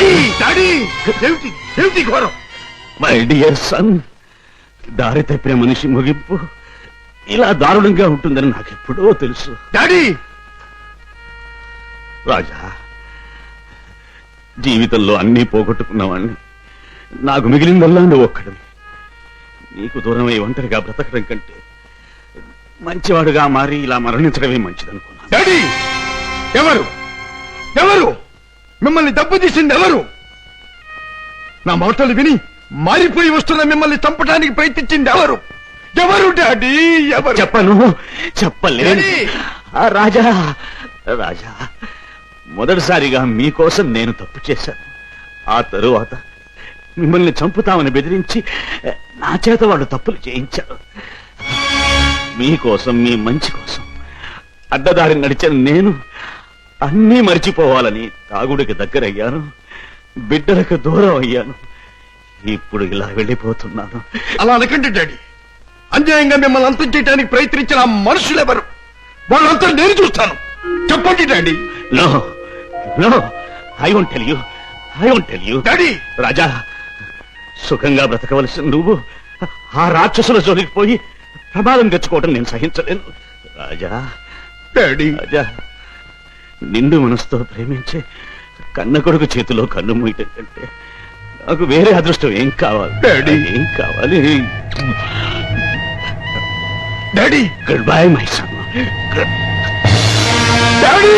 Daddy daddy ఏమిటి ఏమిటి ఘోరం? మై డియర్ సన్ దారి తప్పిన మనిషి ముగింపు ఇలా దారుణంగా ఉంటుందని నాకెప్పుడో తెలుసు. డాడీ రాజా జీవితంలో అన్నీ పోగొట్టుకున్నవాణ్ణి. నాకు మిగిలిందల్లా నువ్వు ఒక్కడు నీకు దూరమై ఒంటరిగా బ్రతకడం కంటే మంచివాడుగా మారి ఇలా మరణించడమే మంచిదనుకున్నాను. డాడీ ఎవరు? ఎవరు? మిమ్మల్ని దెబ్బతీసింది ఎవరు? నా మాటలు విని మారిపోయి వస్తున్న మిమ్మల్ని చంపడానికి ప్రయత్నించింది ఎవరు? ఎవరు డాడీ? ఎవరు? చెప్పను! ఆ, రాజా రాజా మొదటిసారిగా మీకోసం నేను తప్పు చేశాను. ఆ తరువాత మిమ్మల్ని చంపుతామని బెదిరించి నా చేత వాళ్ళు తప్పులు చేయించారు. మీకోసం మీ మంచి కోసం అడ్డదారి నడిచిన నేను అన్నీ మర్చిపోవాలని తాగుడికి దగ్గరయ్యాను బిడ్డలకు దూరం అయ్యాను. ఇప్పుడు ఇలా వెళ్ళిపోతున్నాను. అలా అనకండి డాడీ. అన్యాయంగా మిమ్మల్ని అంతం చేయడానికి ప్రయత్నించిన ఆ మనుషులు ఎవరు వాళ్ళంతా నేను చూస్తాను. చెప్పండి daddy. No no. I won't tell you I won't tell you daddy! Raja సుఖంగా బ్రతకవలసిన నువ్వు ఆ రాక్షసుల జోలికి పోయి ప్రమాదం తెచ్చుకోవటం నేను సహించలేను. రాజా డాడీ! రాజా. నిండు మనసుతో ప్రేమించే కన్న కొడుకు చేతిలో కన్ను మూయటం కంటే నాకు వేరే అదృష్టం ఏం కావాలి? డాడీ. ఏం కావాలి? Daddy goodbye my son daddy